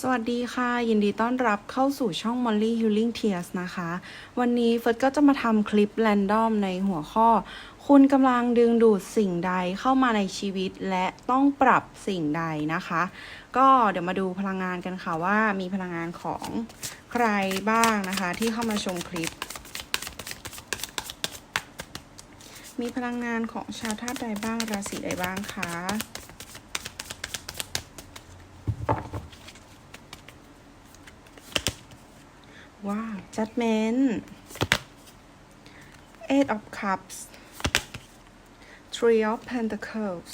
สวัสดีค่ะ ยินดีต้อนรับเข้าสู่ช่อง Molly Healing Tears นะคะ วันนี้เฟิร์สก็จะมาทำคลิปแรนดอมในหัวข้อ คุณกำลังดึงดูดสิ่งใดเข้ามาในชีวิตและต้องปรับสิ่งใดนะคะ ก็เดี๋ยวมาดูพลังงานกันค่ะว่ามีพลังงานของใครบ้างนะคะ ที่เข้ามาชมคลิป มีพลังงานของชาวธาตุใดบ้างราศีใดบ้างคะ ว้าว judgment eight of cups three of pentacles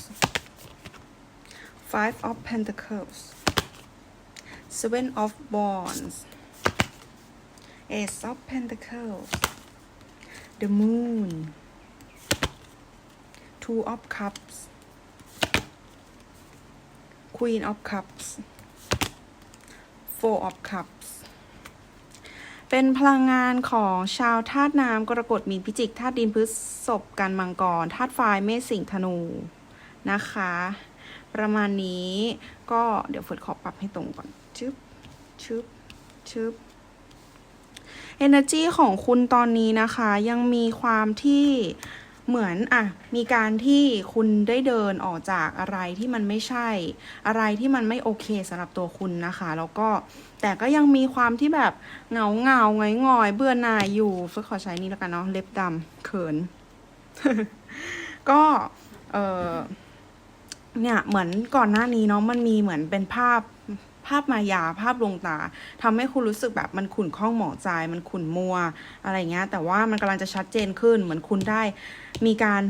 five of pentacles seven of wands ace of pentacles the moon two of cups queen of cups four of cups เป็นพลังงานของชาวธาตุน้ำกรกฎมีนพิจิกธาตุดินพฤษภกันมังกรธาตุไฟเมษสิงห์ธนูนะคะ ประมาณนี้ก็เดี๋ยวฝนขอปรับให้ตรงก่อนชึบชึบชึบ energy ของคุณตอนนี้นะคะ ยังมีความที่ เหมือนอะมีการที่คุณได้เดินออกจากอะไรที่มันไม่ใช่ อะไรที่มันไม่โอเคสำหรับตัวคุณนะคะ แล้วก็แต่ก็ยังมีความที่แบบเหงาเงาๆงอยงอยเบื่อหน่ายอยู่ฟิร์สขอใช้นี่แล้วกันเนาะเล็บดำเขิน ก็เออเนี่ยเหมือนก่อนหน้านี้เนาะมันมีเหมือนเป็นภาพาพมายาภาพลวงตาทำให้คุณรู้สึกแบบมันขุ่นข้องหมองใจ มันขุ่นมัวอะไรเงี้ยแต่ว่ามันกำลังจะชัดเจนขึ้น เหมือนคุณได้มีการ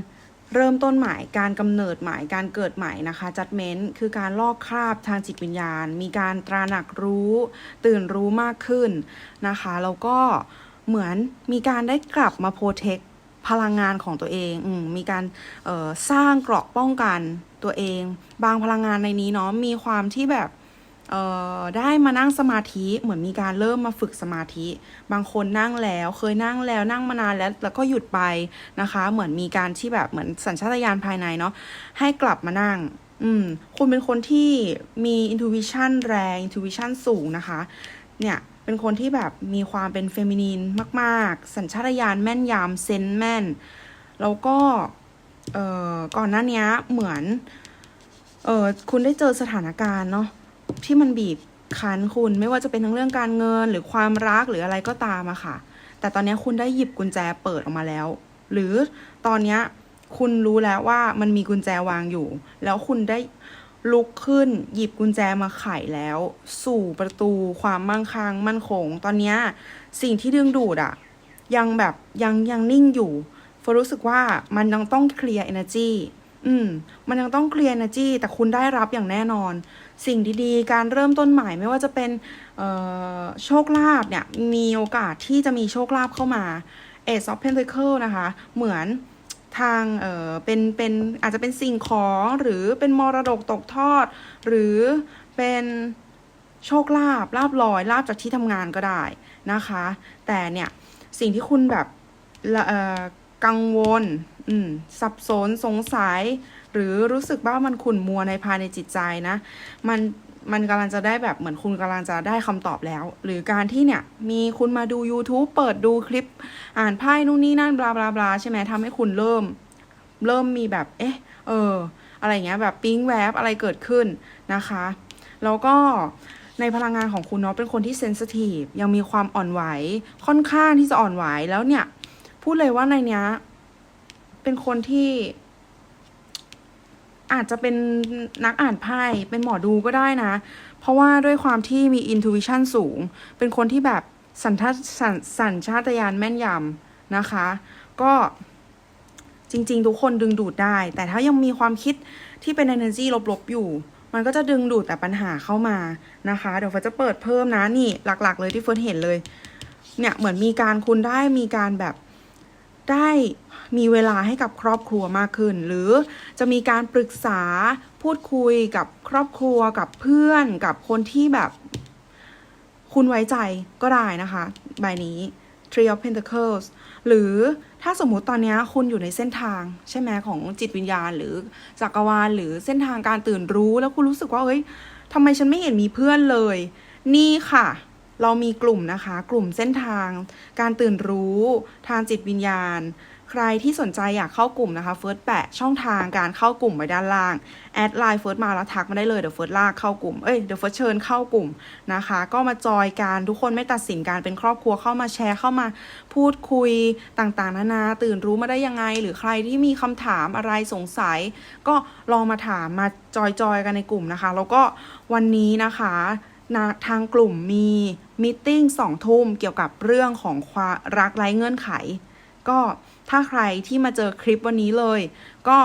เริ่มต้นใหม่การกำเนิดใหม่การเกิดใหม่นะคะจัดเม้นต์คือการลอกคราบทางจิตวิญญาณ มีการตระหนักรู้ ตื่นรู้มากขึ้นนะคะแล้วก็เหมือนมีการได้กลับมาโปรเทคพลังงานของตัวเองอมมีการสร้างเกราะป้องกันตัวเอง บางพลังงานในนี้เนาะมีความที่แบบ ได้มานั่งสมาธิเหมือนมีการเริ่มมาฝึกสมาธิ บางคนนั่งแล้วเคยนั่งแล้วนั่งมานานแล้วแล้วก็หยุดไปนะคะ เหมือนมีการที่แบบเหมือนสัญชาตญาณภายในเนาะให้กลับมานั่งอืมคุณเป็นคนที่มี intuition แรง intuition สูงนะคะ เนี่ยเป็นคนที่แบบมีความเป็นเฟมินีนมาก ๆ สัญชาตญาณแม่นยำเซนส์แม่น แล้วก็เอ่อก่อนหน้านี้เหมือนเออคุณได้เจอสถานการณ์เนาะ ที่มันบีบคั้นคุณไม่ว่าจะเป็นทั้งเรื่องการเงินหรือความรักหรืออะไรก็ตามอะค่ะ แต่ตอนนี้คุณได้หยิบกุญแจเปิดออกมาแล้ว หรือตอนนี้คุณรู้แล้วว่ามันมีกุญแจวางอยู่ แล้วคุณได้ลุกขึ้นหยิบกุญแจมาไขแล้ว สู่ประตูความมั่งคั่งมั่นคง ตอนนี้สิ่งที่ดึงดูดอะยังแบบยังยังนิ่งอยู่ฟรู้สึกว่ามันยังต้องเคลียร์ energy อืม มันยังต้องเคลียร์ energy แต่คุณได้รับอย่างแน่นอน สิ่งดีๆ การเริ่มต้นใหม่ไม่ว่าจะเป็นโชคลาภเนี่ย มีโอกาสที่จะมีโชคลาภเข้ามา Ace of Pentacle นะคะ เหมือนทางเออเป็นเป็นอาจจะเป็นสิ่งของหรือเป็นมรดกตกทอด หรือเป็นโชคลาภลาบลอยลาบจากที่ทำงานก็ได้นะคะ แต่เนี่ยสิ่งที่คุณแบบเออ กังวลอืมสับสนสงสัย หรือรู้สึกว่ามันขุ่นมัวในภายในจิตใจนะ มันมันกำลังจะได้แบบเหมือนคุณกำลังจะได้คำตอบแล้ว หรือการที่เนี่ย มีคุณมาดู YouTube เปิดดูคลิปอ่านไพ่นู่นนี่นั่นบลาบลาบลาใช่ไหมทำให้คุณเริ่ม เริ่มมีแบบ เอ๊ะ เออ อะไรเงี้ยแบบปิ๊งแวบอะไรเกิดขึ้นนะคะ แล้วก็ในพลังงานของคุณเนาะเป็นคนที่เซนซิทีฟยังมีความอ่อนไหวค่อนข้างที่จะอ่อนไหวแล้วเนี่ย พูดเลยว่าในเนี้ย เป็นคนที่ อาจจะเป็นนักอ่านไพ่เป็นหมอดูก็ได้นะ เพราะว่าด้วยความที่มี intuition สูง เป็นคนที่แบบสัญชาตสัญสัญชาตญาณแม่นยำนะคะ ก็จริง ๆ ทุกคนดึงดูดได้ แต่ถ้ายังมีความคิดที่เป็น energy ลบ ๆ อยู่ มันก็จะดึงดูดแต่ปัญหาเข้ามานะคะ เดี๋ยวเฟิร์จะเปิดเพิ่มนะ นี่หลัก ๆ เลยที่เฟิร์เห็นเลย เนี่ยเหมือนมีการคุณได้มีการแบบ ได้มีเวลาให้กับครอบครัวมากขึ้น หรือจะมีการปรึกษาพูดคุยกับครอบครัวกับเพื่อนกับคนที่แบบ คุณไว้ใจก็ได้นะคะใบนี้ Three of Pentacles หรือถ้าสมมุติตอนนี้คุณอยู่ในเส้นทาง ใช่ไหมของจิตวิญญาณ หรือจักรวาลหรือเส้นทางการตื่นรู้แล้วคุณรู้สึกว่าเอ้ยทำไมฉันไม่เห็นมีเพื่อนเลย นี่ค่ะ เรามีกลุ่มนะคะ กลุ่มเส้นทาง การตื่นรู้ทางจิตวิญญาณ ใครที่สนใจอยากเข้ากลุ่มนะคะเฟิร์สแปะช่องทางการเข้ากลุ่มไว้ด้านล่างแอดไลน์เฟิร์สมาแล้วทักมาได้เลยเดี๋ยวเฟิร์สลากเข้ากลุ่มเอ้ยเดี๋ยวเฟิร์สเชิญเข้ากลุ่มนะคะ ก็มาจอยกันทุกคนไม่ตัดสินการเป็นครอบครัวเข้ามาแชร์เข้ามาพูดคุยต่างๆนานาตื่นรู้มาได้ยังไง หรือใครที่มีคำถามอะไรสงสัย ก็ลองมาถามมาจอยๆกันในกลุ่มนะคะ แล้วก็วันนี้นะคะ ทางกลุ่มมีมิทติ้งสองทุ่มเกี่ยวกับเรื่องของความรักไร้เงื่อนไข ก็ถ้าใครที่มาเจอคลิปวันนี้เลย ก็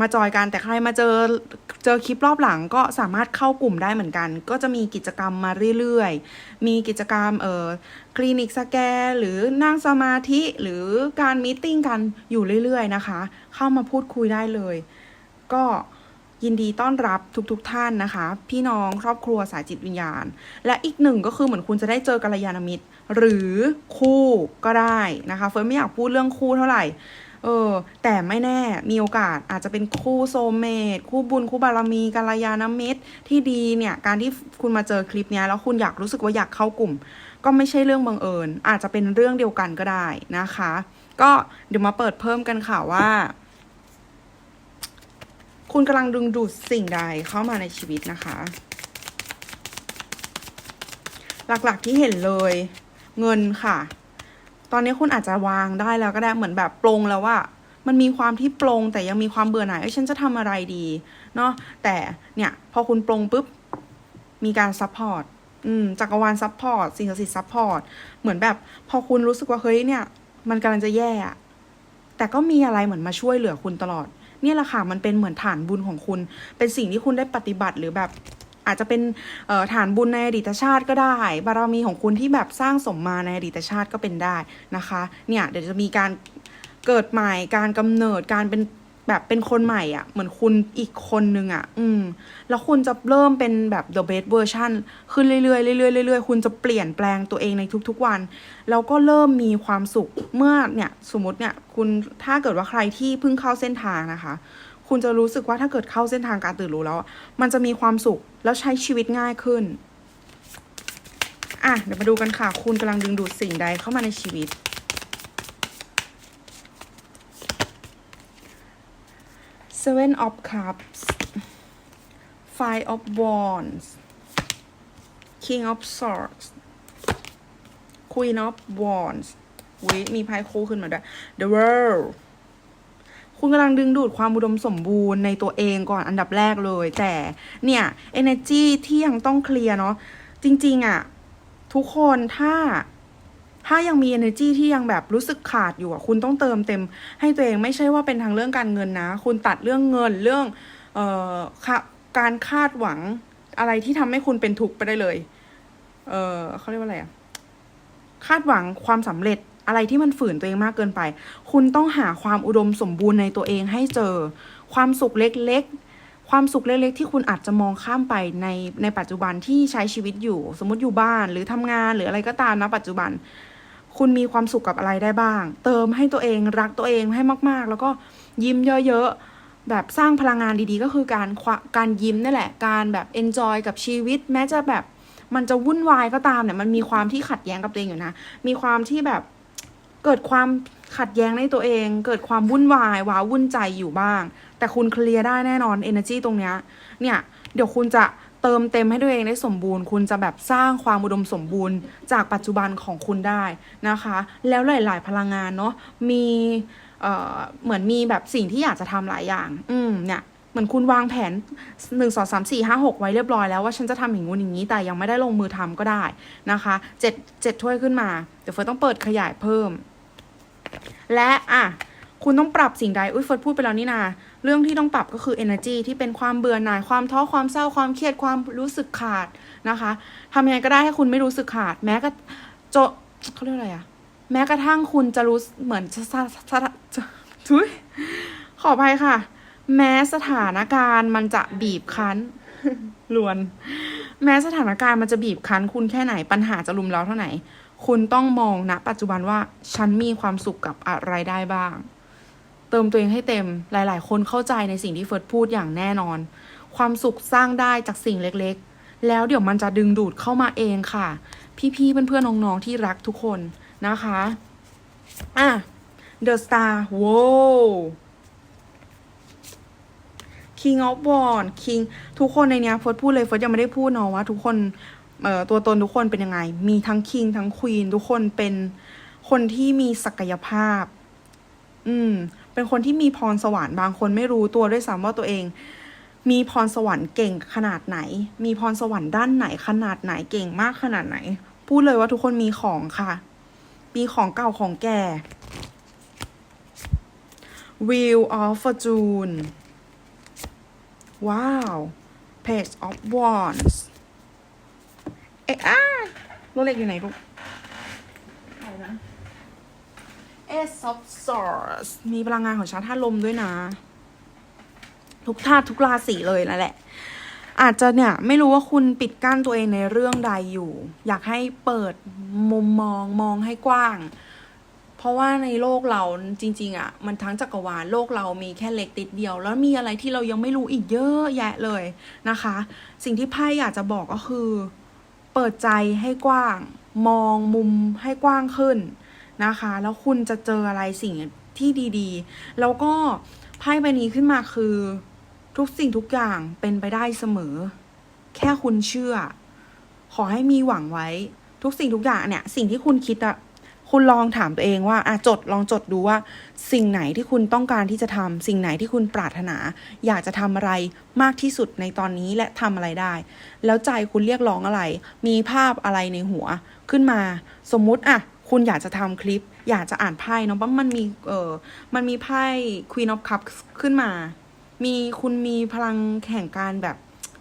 มาจอยกันแต่ใครมาเจอเจอคลิปรอบหลังก็สามารถเข้ากลุ่มได้เหมือนกัน ก็จะมีกิจกรรมมาเรื่อยๆ มีกิจกรรมเอ่อคลินิกสแกนหรือนั่งสมาธิหรือการมีติ้งกันอยู่เรื่อยๆนะคะ เข้ามาพูดคุยได้เลย ก็ ยินดีต้อนรับทุกๆทท่านนะคะ พี่น้องครอบครัวสายจิตวิญญาณ และอีกหนึ่งก็คือเหมือนคุณจะได้เจอกัลยาณมิตร หรือคู่ก็ได้นะคะเฟิร์นไม่อยากพูดเรื่องคู่เท่าไหร่เออแต่ไม่แน่มีโอกาสอาจจะเป็นคู่โซเมตคู่บุญคู่บารมีกัลยาณมิตรที่ดีเนี่ยการที่คุณมาเจอคลิปนี้แล้วคุณอยากรู้สึกว่าอยากเข้ากลุ่ม ก็ไม่ใช่เรื่องบังเอิญ อาจจะเป็นเรื่องเดียวกันก็ได้นะคะ ก็เดี๋ยวมาเปิดเพิ่มกันค่ะว่า คุณกำลังดึงดูดสิ่งใดเข้ามาในชีวิตนะคะ หลักๆที่เห็นเลย เงินค่ะ ตอนนี้คุณอาจจะวางได้แล้วก็ได้เหมือนแบบปลงแล้วว่ามันมีความที่ปลงแต่ยังมีความเบื่อหน่ายเอ้ยฉันจะทำอะไรดีเนาะแต่เนี่ยพอคุณปลงปุ๊บมีการซัพพอร์ตอืมจักรวาลซัพพอร์ตสิ่งศักดิ์สิทธิ์ซัพพอร์ตเหมือนแบบพอคุณรู้สึกว่าเฮ้ยเนี่ย มันกำลังจะแย่อะแต่ก็มีอะไรเหมือนมาช่วยเหลือคุณตลอด เนี่ยแหละค่ะมันเป็นเหมือนฐานบุญของคุณ เป็นสิ่งที่คุณได้ปฏิบัติหรือแบบอาจจะเป็นฐานบุญในอดีตชาติก็ได้ บารมีของคุณที่แบบสร้างสมมาในอดีตชาติก็เป็นได้นะคะ เนี่ยเดี๋ยวจะมีการเกิดใหม่การกำเนิดการเป็น แบบเป็นคนใหม่อะ่ะ เหมือนคุณอีกคนนึงอะ่ะ อืม แล้วคุณจะเริ่มเป็นแบบ the best version ขึ้นเรื่อยๆเรื่อยๆเรื่อยๆคุณจะเปลี่ยนแปลงตัวเองในทุกๆวัน แล้วก็เริ่มมีความสุขเมื่อเนี่ย สมมติเนี่ย คุณถ้าเกิดว่าใครที่เพิ่งเข้าเส้นทางนะคะ คุณจะรู้สึกว่าถ้าเกิดเข้าเส้นทางการตื่นรู้แล้ว มันจะมีความสุขแล้วใช้ชีวิตง่ายขึ้น อะ เดี๋ยวมาดูกันค่ะ คุณกำลังดึงดูดสิ่งใดเข้ามาในชีวิต Seven of Cups Five of Wands King of Swords Queen of Wands วิมีไพ่คู่ขึ้นมาด้วย The World คุณกำลังดึงดูดความอุดมสมบูรณ์ในตัวเองก่อนอันดับแรกเลย แต่เนี่ย energy ที่ยังต้องเคลียร์เนาะจริง ๆอะ ทุกคนถ้า ถ้ายังมี energy ที่ยังแบบรู้สึกขาดอยู่อะคุณต้องเติมเต็ม ให้ตัวเองไม่ใช่ว่าเป็นทางเรื่องการเงินนะ คุณตัดเรื่องเงินเรื่องเอ่อคการคาดหวังอะไรที่ทำให้คุณเป็นทุกข์ไปได้เลย เออเขาเรียกว่าอะไรอะ คาดหวังความสำเร็จอะไรที่มันฝืนตัวเองมากเกินไป คุณต้องหาความอุดมสมบูรณ์ในตัวเองให้เจอ ความสุขเล็กๆ ความสุขเล็กๆ ที่คุณอาจจะมองข้ามไปในในปัจจุบันที่ใช้ชีวิตอยู่ สมมติอยู่บ้านหรือทำงานหรืออะไรก็ตามนะปัจจุบัน คุณมีความสุขกับอะไรได้บ้าง เติมให้ตัวเองรักตัวเองให้มาก ๆ แล้วก็ยิ้มเยอะๆ แบบสร้างพลังงานดีๆ ก็คือการควะการยิ้มนี่แหละ การแบบ enjoy กับชีวิต แม้จะแบบมันจะวุ่นวายก็ตามเนี่ย มันมีความที่ขัดแย้งกับตัวเองอยู่นะ มีความที่แบบเกิดความขัดแย้งในตัวเอง เกิดความวุ่นวายว้าวุ่นใจอยู่บ้าง แต่คุณเคลียร์ได้แน่นอน energy ตรงเนี้ย เนี่ย เดี๋ยวคุณจะ เติมเต็มให้ตัวเองได้สมบูรณ์ คุณจะแบบสร้างความอุดมสมบูรณ์ จากปัจจุบันของคุณได้นะคะ แล้วหลาย ๆ พลังงานเนาะมีเอ่อเหมือนมีแบบสิ่งที่อยากจะทำหลายอย่าง อืมเนี่ยเหมือนคุณวางแผนหนึ่งสองสามสี่ห้าหกไว้เรียบร้อยแล้วว่าฉันจะทำอย่างงู้นอย่างนี้แต่ยังไม่ได้ลงมือทำก็ได้นะคะเจ็ดเจ็ดถ้วยขึ้นมา เดี๋ยวเฟิร์ต้องเปิดขยายเพิ่ม และอะ คุณต้องปรับสิ่งใด อุ้ยเฟิร์สพูดไปแล้วนี่นา เรื่องที่ต้องปรับก็คือ energy ที่เป็นความเบื่อหน่าย ความท้อ ความเศร้า ความเครียด ความรู้สึกขาดนะคะทำยังไงก็ได้ให้คุณไม่รู้สึกขาด แม้ก็โจเขาเรียกอะไรอะแม้กระทั่งคุณจะรู้เหมือนจะสะสะจะทุยขออภัยค่ะ แม้สถานการณ์มันจะบีบคั้นลวน แม้สถานการณ์มันจะบีบคั้น คุณแค่ไหนปัญหาจะลุมเร้าเท่าไหนคุณต้องมองณปัจจุบันว่าฉันมีความสุขกับอะไรได้บ้าง เติมตัวเองให้เต็มหลาย ๆ คนเข้าใจในสิ่งที่เฟิร์สพูดอย่างแน่นอน ความสุขสร้างได้จากสิ่งเล็กๆ แล้วเดี๋ยวมันจะดึงดูดเข้ามาเองค่ะ พี่ๆเพื่อนๆน้องๆที่รักทุกคนนะคะอะ The Star โว้ King of w a n d King ทุกคนในเนี้ยเฟิร์สพูดเลยเฟิร์สยังไม่ได้พูดเนาะว่าทุกคนเอ่อตัวตนทุกคนเป็นยังไง มีทั้ง King ทั้ง Queen ทุกคนเป็นคนที่มีศักยภาพ อืม เป็นคนที่มีพรสวรรค์บางคนไม่รู้ตัวด้วยซ้ำว่าตัวเอง มีพรสวรรค์เก่งขนาดไหน มีพรสวรรค์ด้านไหนขนาดไหนเก่งมากขนาดไหน พูดเลยว่าทุกคนมีของค่ะ มีของเก่าของแก่ Wheel of Fortune ว้าว Page of Wands เอ๊ะอ้ารถเล็กอยู่ไหนลูกอะไรนะ Ace of Swords มีพลังงานของชาร์ธาตุลมด้วยนะ ทุกธาตุทุกราศีเลยนั่นแหละ อาจจะเนี่ยไม่รู้ว่าคุณปิดกั้นตัวเองในเรื่องใดอยู่ อยากให้เปิดมุมมองมองให้กว้าง เพราะว่าในโลกเราจริง ๆอะ มันทั้งจักรวาลโลกเรามีแค่เล็กติดเดียว แล้วมีอะไรที่เรายังไม่รู้อีกเยอะแยะเลยนะคะ สิ่งที่ไพ่อยากจะบอกก็คือ เปิดใจให้กว้าง มองมุมให้กว้างขึ้น นะคะ แล้วคุณจะเจออะไรสิ่งที่ดีๆ แล้วก็ไพ่ใบนี้ขึ้นมาคือทุกสิ่งทุกอย่างเป็นไปได้เสมอ แค่คุณเชื่อ ขอให้มีหวังไว้ ทุกสิ่งทุกอย่างเนี่ย สิ่งที่คุณคิดอะคุณลองถามตัวเองว่าอะจดลองจดดูว่า สิ่งไหนที่คุณต้องการที่จะทำสิ่งไหนที่คุณปรารถนา อยากจะทำอะไรมากที่สุดในตอนนี้และทำอะไรได้ แล้วใจคุณเรียกร้องอะไร มีภาพอะไรในหัวขึ้นมา สมมุติอะ คุณอยากจะทำคลิป อยากจะอ่านไพ่เนาะเพราะมันมีเออมันมีไพ่ Queen of Cups ขึ้นมา มีคุณมีพลังแห่งการแบบ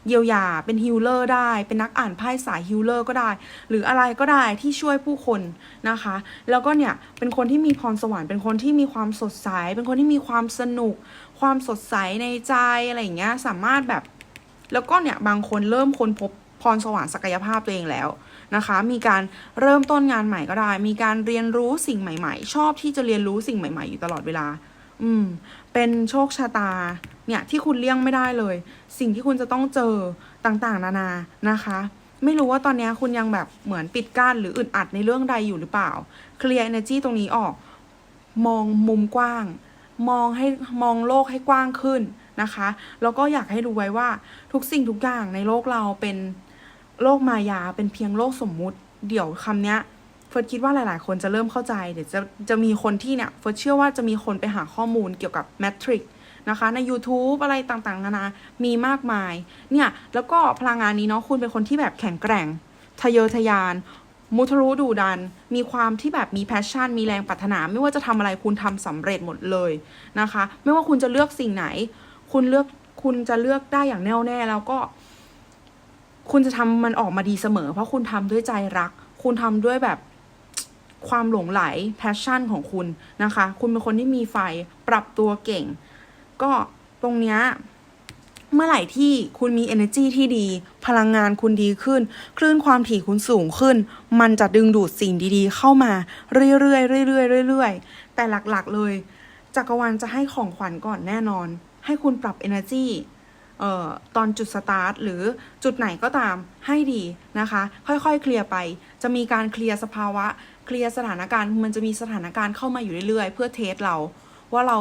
เยียวยาเป็นฮิลเลอร์ได้ เป็นนักอ่านไพ่สายฮิลเลอร์ก็ได้ หรืออะไรก็ได้ที่ช่วยผู้คนนะคะ แล้วก็เนี่ยเป็นคนที่มีพรสวรรค์เป็นคนที่มีความสดใส เป็นคนที่มีความสนุก ความสดใสในใจอะไรอย่างเงี้ยสามารถแบบ แล้วก็เนี่ยบางคนเริ่มค้นพบพรสวรรค์ศักยภาพตัวเองแล้ว นะคะ มีการเริ่มต้นงานใหม่ก็ได้ มีการเรียนรู้สิ่งใหม่ ๆ ชอบที่จะเรียนรู้สิ่งใหม่ ๆ อยู่ตลอดเวลา อืม เป็นโชคชะตา เนี่ยที่คุณเลี่ยงไม่ได้เลย สิ่งที่คุณจะต้องเจอต่างๆ นานา นะคะ ไม่รู้ว่าตอนนี้คุณยังแบบเหมือนปิดกั้นหรืออึดอัดในเรื่องใดอยู่หรือเปล่า เคลียร์ energy ตรงนี้ออก มองมุมกว้าง มองให้มองโลกให้กว้างขึ้นนะคะ แล้วก็อยากให้รู้ไว้ว่าทุกสิ่งทุกอย่างในโลกเราเป็น โลกมายาเป็นเพียงโลกสมมุติ เดี๋ยวคำเนี้ยเฟิร์สคิดว่าหลาย ๆ คนจะเริ่มเข้าใจ เดี๋ยวจะจะมีคนที่เนี่ยเฟิร์สเชื่อว่าจะมีคนไปหาข้อมูลเกี่ยวกับแมทริกนะคะ ใน YouTube อะไรต่าง ๆ นานา มีมากมาย เนี่ย แล้วก็พลังงานนี้เนาะคุณเป็นคนที่แบบแข็งแกร่ง ทะเยอทะยาน มุทะรู้ดูดัน มีความที่แบบมีแพชชั่น มีแรงปรารถนา ไม่ว่าจะทำอะไรคุณทำสำเร็จหมดเลยนะคะ ไม่ว่าคุณจะเลือกสิ่งไหน คุณเลือกคุณจะเลือกได้อย่างแน่วแน่แล้วก็ คุณจะทำมันออกมาดีเสมอ เพราะคุณทำด้วยใจรัก คุณทำด้วยแบบความหลงไหลแพชชั่นของคุณนะคะ คุณเป็นคนที่มีไฟปรับตัวเก่ง ก็ตรงเนี้ยเมื่อไหร่ที่คุณมี energy ที่ดี พลังงานคุณดีขึ้น คลื่นความถี่คุณสูงขึ้น มันจะดึงดูดสิ่งดีๆ เข้ามาเรื่อยๆเรื่อยๆเรื่อยๆแต่หลักๆเลยจักรวาลจะให้ของขวัญก่อนแน่นอน ให้คุณปรับ energy ออตอนจุดสตาร์ทหรือจุดไหนก็ตามให้ดีนะคะ ค่อยๆ เคลียร์ไป จะมีการเคลียร์สภาวะ เคลียร์สถานการณ์ มันจะมีสถานการณ์เข้ามาอยู่เรื่อยๆ เพื่อเทสเรา ว่าเรา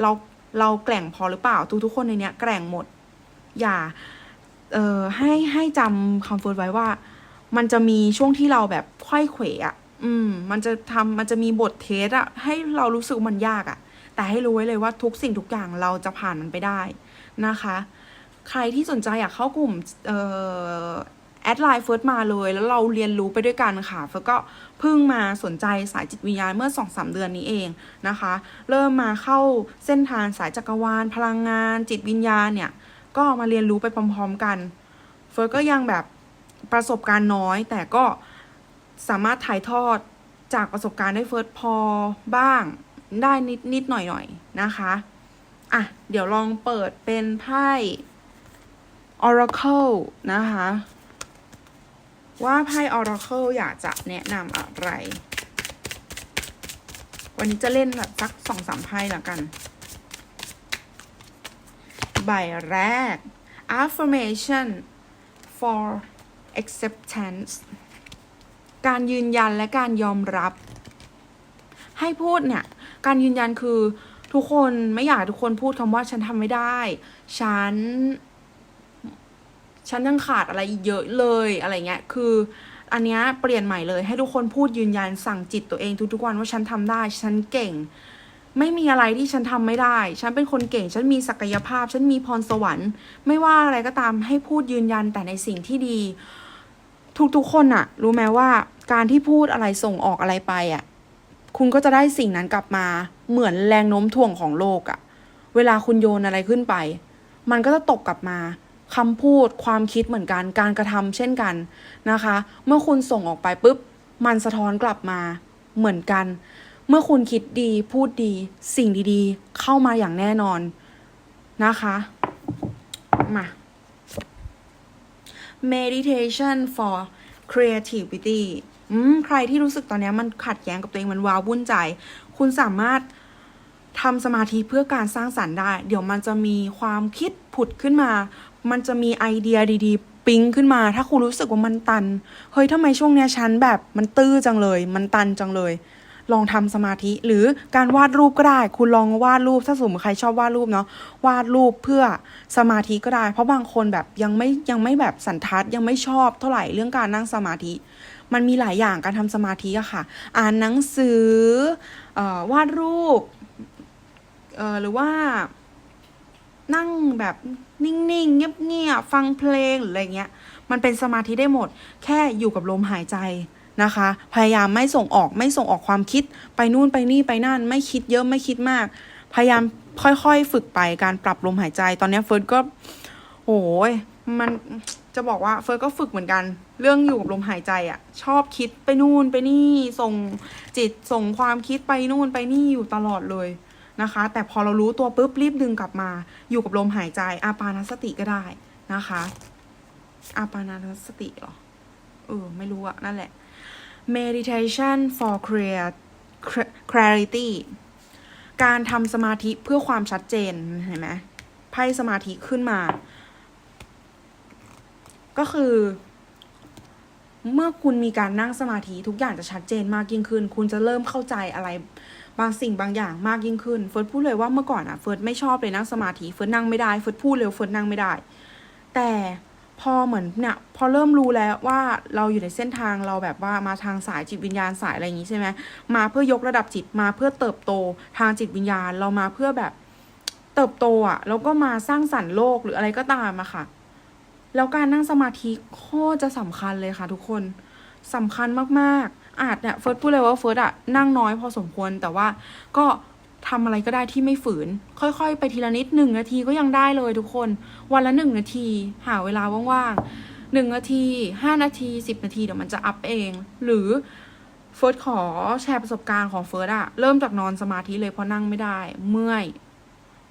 เราเราแกร่งพอหรือเปล่า ทุกๆคนในเนี้ยแกร่งหมด อย่าเอ่อให้ให้จำคำเฟิร์สไว้ว่า มันจะมีช่วงที่เราแบบไขว้เขวอะอืม มันจะทำมันจะมีบทเทสอะให้เรารู้สึกมันยากอะแต่ให้รู้ไว้เลยว่าทุกสิ่งทุกอย่างเราจะผ่านมันไปได้นะคะ ใครที่สนใจอยากเข้ากลุ่มแอดไลน์เฟิร์สมาเลย แล้วเราเรียนรู้ไปด้วยกันค่ะเฟิร์สก็เพิ่งมาสนใจสายจิตวิญญาณเมื่อ2อสเดือนนี้เองนะคะ เริ่มมาเข้าเส้นทางสายจักรวาล พลังงาน จิตวิญญาณเนี่ย ก็มาเรียนรู้ไปพร้อมๆกัน เฟิร์สก็ยังแบบประสบการณ์น้อย แต่ก็สามารถถ่ายทอดจากประสบการณ์ได้เฟิร์สพอบ้างได้นิดนิดหน่อยหน่อยๆนะคะ อะ เดี๋ยวลองเปิดเป็นไพ่ Oracle นะคะ ว่าไพ่ Oracle อยากจะแนะนำอะไร วันนี้จะเล่นแบบสักสองสามไพ่ละกัน ใบแรก affirmation for acceptance การยืนยันและการยอมรับ ให้พูดเนี่ย การยืนยันคือทุกคนไม่อยากทุกคนพูดคำว่าฉันทำไม่ได้ ฉัน ฉันยังขาดอะไรอีกเยอะเลยอะไรเงี้ย คือ อันเนี้ยเปลี่ยนใหม่เลยให้ทุกคนพูดยืนยันสั่งจิตตัวเองทุกๆวันว่าฉันทำได้ ฉันเก่ง ไม่มีอะไรที่ฉันทำไม่ได้ ฉันเป็นคนเก่ง ฉันมีศักยภาพ ฉันมีพรสวรรค์ ไม่ว่าอะไรก็ตามให้พูดยืนยันแต่ในสิ่งที่ดี ทุกๆคนอะรู้ไหมว่าการที่พูดอะไรส่งออกอะไรไปอะคุณก็จะได้สิ่งนั้นกลับมาเหมือนแรงโน้มถ่วงของโลกอะเวลาคุณโยนอะไรขึ้นไป มันก็จะตกกลับมา คำพูดความคิดเหมือนกัน การกระทำเช่นกันนะคะ เมื่อคุณส่งออกไปปุ๊บ มันสะท้อนกลับมาเหมือนกัน เมื่อคุณคิดดีพูดดี สิ่งดีๆ เข้ามาอย่างแน่นอนนะคะ มา meditation for creativity อืมใครที่รู้สึกตอนนี้มันขัดแย้งกับตัวเองมันว้าวุ่นใจ คุณสามารถทำสมาธิเพื่อการสร้างสรรค์ได้ เดี๋ยวมันจะมีความคิดผุดขึ้นมา มันจะมีไอเดียดีๆ ปิ๊งขึ้นมา ถ้าคุณรู้สึกว่ามันตัน เฮ้ยทำไมช่วงเนี้ยฉันแบบมันตื้อจังเลย มันตันจังเลย ลองทำสมาธิหรือการวาดรูปก็ได้ คุณลองวาดรูปถ้าสมมติใครชอบวาดรูปเนาะวาดรูปเพื่อสมาธิก็ได้ เพราะบางคนแบบยังไม่ยังไม่แบบสันทัดยังไม่ชอบเท่าไหร่เรื่องการนั่งสมาธิ มันมีหลายอย่างการทำสมาธิอะค่ะ อ่านหนังสือออวาดรูปหรือว่า นั่งแบบนิ่งๆ เงียบๆ ฟังเพลงหรืออะไรเงี้ย มันเป็นสมาธิได้หมด แค่อยู่กับลมหายใจนะคะ พยายามไม่ส่งออกไม่ส่งออกความคิด ไปนู่นไปนี่ไปนั่น ไม่คิดเยอะไม่คิดมาก พยายามค่อยๆ ฝึกไปการปรับลมหายใจ ตอนนี้เฟิร์สก็โอ้ยมันจะบอกว่าเฟิร์สก็ฝึกเหมือนกัน เรื่องอยู่กับลมหายใจอะ่ะ ชอบคิดไปนู่นไปนี่ส่งจิตส่งความคิดไปนู่นไปนี่อยู่ตลอดเลย นะคะ แต่พอเรารู้ตัวปุ๊บรีบดึงกลับมา อยู่กับลมหายใจอาปานสติก็ได้นะคะ อาปานสติเหรอเออไม่รู้อะนั่นแหละ meditation for clear clarity การทำสมาธิเพื่อความชัดเจนเห็นไหมไพ่สมาธิขึ้นมา ก็คือ เมื่อคุณมีการนั่งสมาธิทุกอย่างจะชัดเจนมากยิ่งขึ้น คุณจะเริ่มเข้าใจอะไร บางสิ่งบางอย่างมากยิ่งขึ้นเฟิร์สพูดเลยว่าเมื่อก่อนอะเฟิร์สไม่ชอบเลยนั่งสมาธิเฟิร์สนั่งไม่ได้เฟิร์สพูดเร็วเฟิร์สนั่งไม่ได้ แต่พอเหมือนเนี่ยพอเริ่มรู้แล้วว่าเราอยู่ในเส้นทางเราแบบว่ามาทางสายจิตวิญญาณสายอะไรอย่างนี้ใช่ไหมมาเพื่อยกระดับจิตมาเพื่อเติบโตทางจิตวิญญาณเรามาเพื่อแบบเติบโตอะแล้วก็มาสร้างสรรค์โลกหรืออะไรก็ตามอะค่ะ แล้วการนั่งสมาธิโคตรจะสำคัญเลยค่ะทุกคนสำคัญมากๆ อาจเนี่ยเฟิร์สพูดเลยว่าเฟิร์สอะนั่งน้อยพอสมควรแต่ว่าก็ทำอะไรก็ได้ที่ไม่ฝืน ค่อยๆ ไปทีละนิดหนึ่งนาทีก็ยังได้เลยทุกคน วันละหนึ่งนาที หาเวลาว่างๆหนึ่งนาทีห้านาทีสิบนาทีเดี๋ยวมันจะอัพเอง หรือเฟิร์สขอแชร์ประสบการณ์ของเฟิร์สอะเริ่มจากนอนสมาธิเลยเพราะนั่งไม่ได้ เมื่อย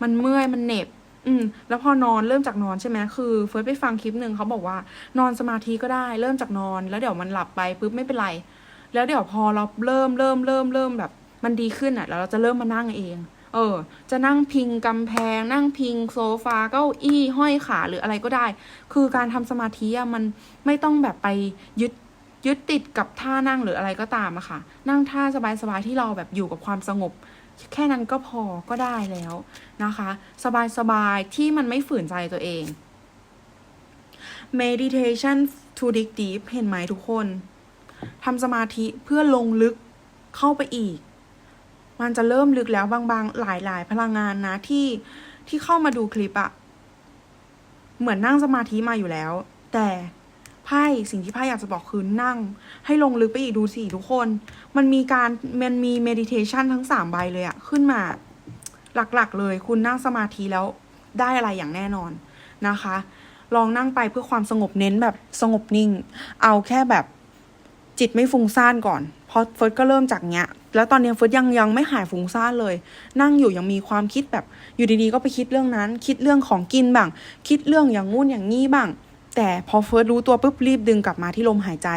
มันเมื่อยมันเหน็บ อืม แล้วพอนอนเริ่มจากนอนใช่ไหมคือเฟิร์สไปฟังคลิปหนึ่งเขาบอกว่านอนสมาธิก็ได้ เริ่มจากนอน แล้วเดี๋ยวมันหลับไปปุ๊บไม่เป็นไร แล้วเดี๋ยวพอเราเริ่มเริ่มเริ่มเริ่มแบบ มันดีขึ้นอะแล้วเราจะเริ่มมานั่งเอง เออ จะนั่งพิงกำแพง นั่งพิงโซฟาเก้าอี้ห้อยขาหรืออะไรก็ได้ คือการทำสมาธิอะมันไม่ต้องแบบไปยึดยึดติดกับท่านั่งหรืออะไรก็ตามอะค่ะ นั่งท่าสบายๆที่เราแบบอยู่กับความสงบ แค่นั้นก็พอก็ได้แล้วนะคะ สบายๆที่มันไม่ฝืนใจตัวเอง meditation to dig deep เห็นไหมทุกคน ทำสมาธิเพื่อลงลึกเข้าไปอีก มันจะเริ่มลึกแล้วบางๆ หลายๆ พลังงานนะที่ที่เข้ามาดูคลิปอะเหมือนนั่งสมาธิมาอยู่แล้ว แต่ไพ่สิ่งที่ไพ่อยากจะบอกคือนั่ง ให้ลงลึกไปอีกดูสิทุกคน มันมีการมันมีเมดิเทชันทั้งสามใบเลยอะขึ้นมาหลักๆ เลยคุณนั่งสมาธิแล้วได้อะไรอย่างแน่นอนนะคะ ลองนั่งไปเพื่อความสงบเน้นแบบสงบนิ่ง เอาแค่แบบ จิตไม่ฟุ้งซ่านก่อนเพราะเฟิร์สก็เริ่มจากเนี้ย แล้วตอนนี้เฟิร์สยังยังไม่หายฟุ้งซ่านเลย นั่งอยู่ยังมีความคิดแบบอยู่ดีๆก็ไปคิดเรื่องนั้น คิดเรื่องของกินบ้าง คิดเรื่องอย่างงู้นอย่างงี้บ้าง แต่พอเฟิร์สรู้ตัวปุ๊บรีบดึงกลับมาที่ลมหายใจ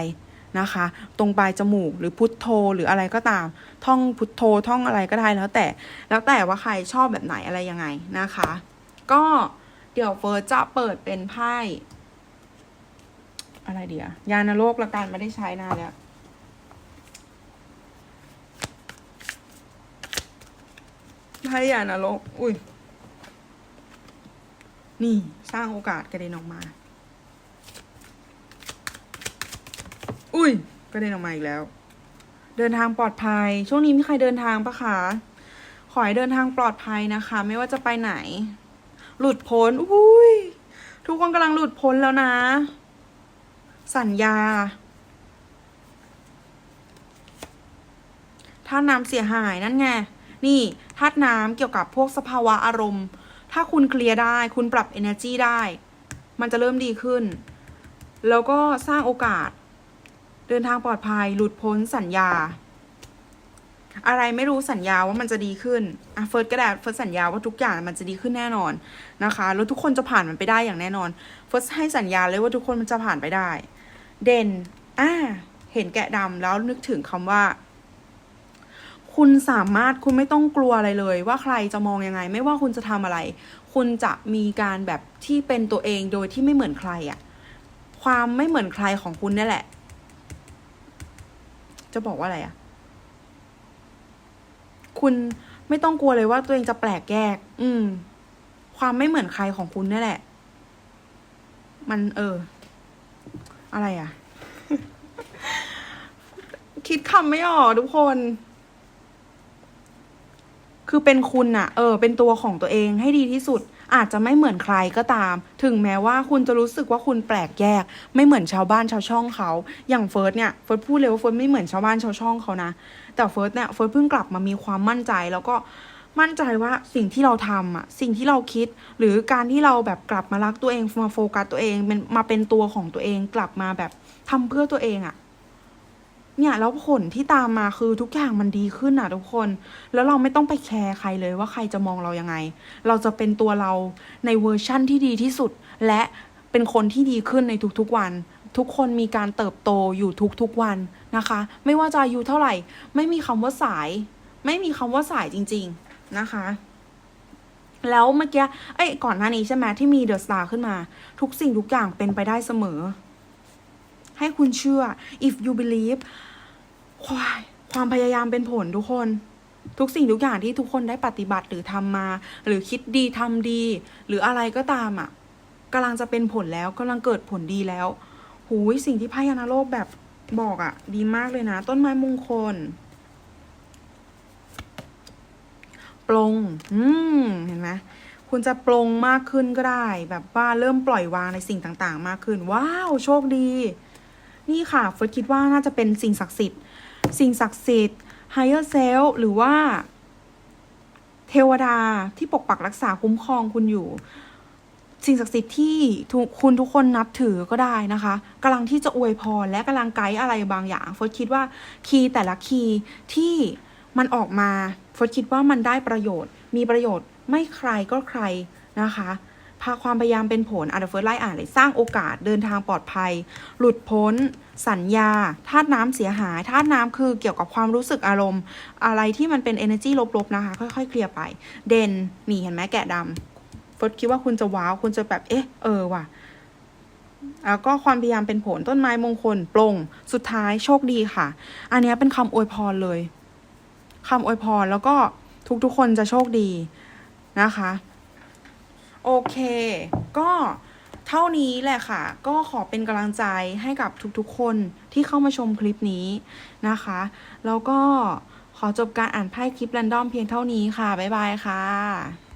นะคะ ตรงปลายจมูกหรือพุทโธหรืออะไรก็ตาม ท่องพุทโธท่องอะไรก็ได้แล้วแต่ แล้วแต่ว่าใครชอบแบบไหนอะไรยังไงนะคะ ก็เดี๋ยวเฟิร์สจะเปิดเป็นไพ่ อะไรเดียยานโลกละกันไม่ได้ใช้นานแล้วไพ่ยานโรกอุ้ย นี่สร้างโอกาสกระเด็นออกมา อุ้ยกระเด็นออกมาอีกแล้ว เดินทางปลอดภัย ช่วงนี้มีใครเดินทางปะคะ ขอให้เดินทางปลอดภัยนะคะ ไม่ว่าจะไปไหน หลุดพ้น อุ้ยทุกคนกำลังหลุดพ้นแล้วนะ สัญญา ถ้าน้ำเสียหายนั่นไง นี่ธาตุน้ำเกี่ยวกับพวกสภาวะอารมณ์ ถ้าคุณเคลียร์ได้ คุณปรับ energy ได้ มันจะเริ่มดีขึ้น แล้วก็สร้างโอกาส เดินทางปลอดภัย หลุดพ้นสัญญา อะไรไม่รู้สัญญาว่ามันจะดีขึ้น อะเฟิร์สก็ได้เฟิร์สสัญญาว่าทุกอย่างมันจะดีขึ้นแน่นอนนะคะ แล้วทุกคนจะผ่านมันไปได้อย่างแน่นอน เฟิร์สให้สัญญาเลยว่าทุกคนมันจะผ่านไปได้ เด่นอ่าเห็นแกะดำแล้วนึกถึงคำว่า คุณสามารถคุณไม่ต้องกลัวอะไรเลย ว่าใครจะมองยังไง ไม่ว่าคุณจะทำอะไร คุณจะมีการแบบที่เป็นตัวเองโดยที่ไม่เหมือนใครอะความไม่เหมือนใครของคุณนี่แหละ จะบอกว่าอะไรอะคุณไม่ต้องกลัวเลยว่าตัวเองจะแปลกแยก อืม ความไม่เหมือนใครของคุณนี่แหละ มันเออ อะไรอะคิดคำไม่ออกทุกคน คือเป็นคุณน่ะเออ เป็นตัวของตัวเองให้ดีที่สุด อาจจะไม่เหมือนใครก็ตาม ถึงแม้ว่าคุณจะรู้สึกว่าคุณแปลกแยก ไม่เหมือนชาวบ้านชาวช่องเขา อย่างเฟิร์สเนี่ยเฟิร์สพูดเลยว่าเฟิร์สไม่เหมือนชาวบ้านชาวช่องเขานะ แต่เฟิร์สเนี่ยเฟิร์สเพิ่งกลับมามีความมั่นใจแล้วก็ มั่นใจว่าสิ่งที่เราทำอะสิ่งที่เราคิด หรือการที่เราแบบกลับมารักตัวเองมาโฟกัสตัวเองเป็นมาเป็นตัวของตัวเองกลับมาแบบทำเพื่อตัวเองอะเนี่ยแล้วผลที่ตามมาคือทุกอย่างมันดีขึ้นอะทุกคน แล้วเราไม่ต้องไปแคร์ใครเลยว่าใครจะมองเรายังไง เราจะเป็นตัวเราในเวอร์ชั่นที่ดีที่สุด และเป็นคนที่ดีขึ้นในทุกๆวัน ทุกคนมีการเติบโตอยู่ทุกๆวันนะคะ ไม่ว่าจะอายุเท่าไหร่ ไม่มีคำว่าสาย ไม่มีคำว่าสายจริง ๆ นะคะ แล้วเมื่อกี้ไอ้ยก่อนหน้านี้ใช่ไหมที่มีเดอะสตาร์ขึ้นมา ทุกสิ่งทุกอย่างเป็นไปได้เสมอ ให้คุณเชื่อ if you believe ควายความพยายามเป็นผลทุกคน ทุกสิ่งทุกอย่างที่ทุกคนได้ปฏิบัติหรือทำมา หรือคิดดีทำดี หรืออะไรก็ตามอะกำลังจะเป็นผลแล้วกำลังเกิดผลดีแล้วหูยสิ่งที่พายานาโลกแบบบอกอะ ดีมากเลยนะ ต้นไม้มงคล ปลง อืม เห็นไหมคุณจะปลงมากขึ้นก็ได้ แบบว่าเริ่มปล่อยวางในสิ่งต่างๆ มากขึ้น ว้าว โชคดี นี่ค่ะเฟิร์สคิดว่าน่าจะเป็นสิ่งศักดิ์สิทธิ์ สิ่งศักดิ์สิทธิ์ higher self หรือว่า เทวดาที่ปกปักรักษาคุ้มครองคุณอยู่ สิ่งศักดิ์สิทธิ์ที่คุณทุกคนนับถือก็ได้นะคะกำลังที่จะอวยพรและกำลังไกด์อะไรบางอย่างเฟิร์สคิดว่าคีย์แต่ละคีย์ที่ มันออกมาเฟิร์สคิดว่ามันได้ประโยชน์ มีประโยชน์ไม่ใครก็ใครนะคะพาความพยายามเป็นผลอ่านเฟิร์สไล่อ่านเลยสร้างโอกาสเดินทางปลอดภัย หลุดพ้น สัญญาธาตุน้ำเสียหายธาตุน้ำคือเกี่ยวกับความรู้สึกอารมณ์ อะไรที่มันเป็น energy ลบๆนะคะ ค่อยๆ เคลียร์ไป เด่นนี่เห็นไหมแกะดำเฟิร์สคิดว่าคุณจะว้าว คุณจะแบบเอ๊ะเออว่ะแล้วก็ความพยายามเป็นผลต้นไม้มงคลปลงสุดท้ายโชคดีค่ะ อันนี้เป็นคำอวยพรเลย คำอวยพรแล้วก็ทุกๆคนจะโชคดีนะคะ โอเค ก็เท่านี้แหละค่ะ ก็ขอเป็นกำลังใจให้กับทุกๆคนที่เข้ามาชมคลิปนี้นะคะ แล้วก็ขอจบการอ่านไพ่คลิปแรนดอมเพียงเท่านี้ค่ะ บ๊ายบายค่ะ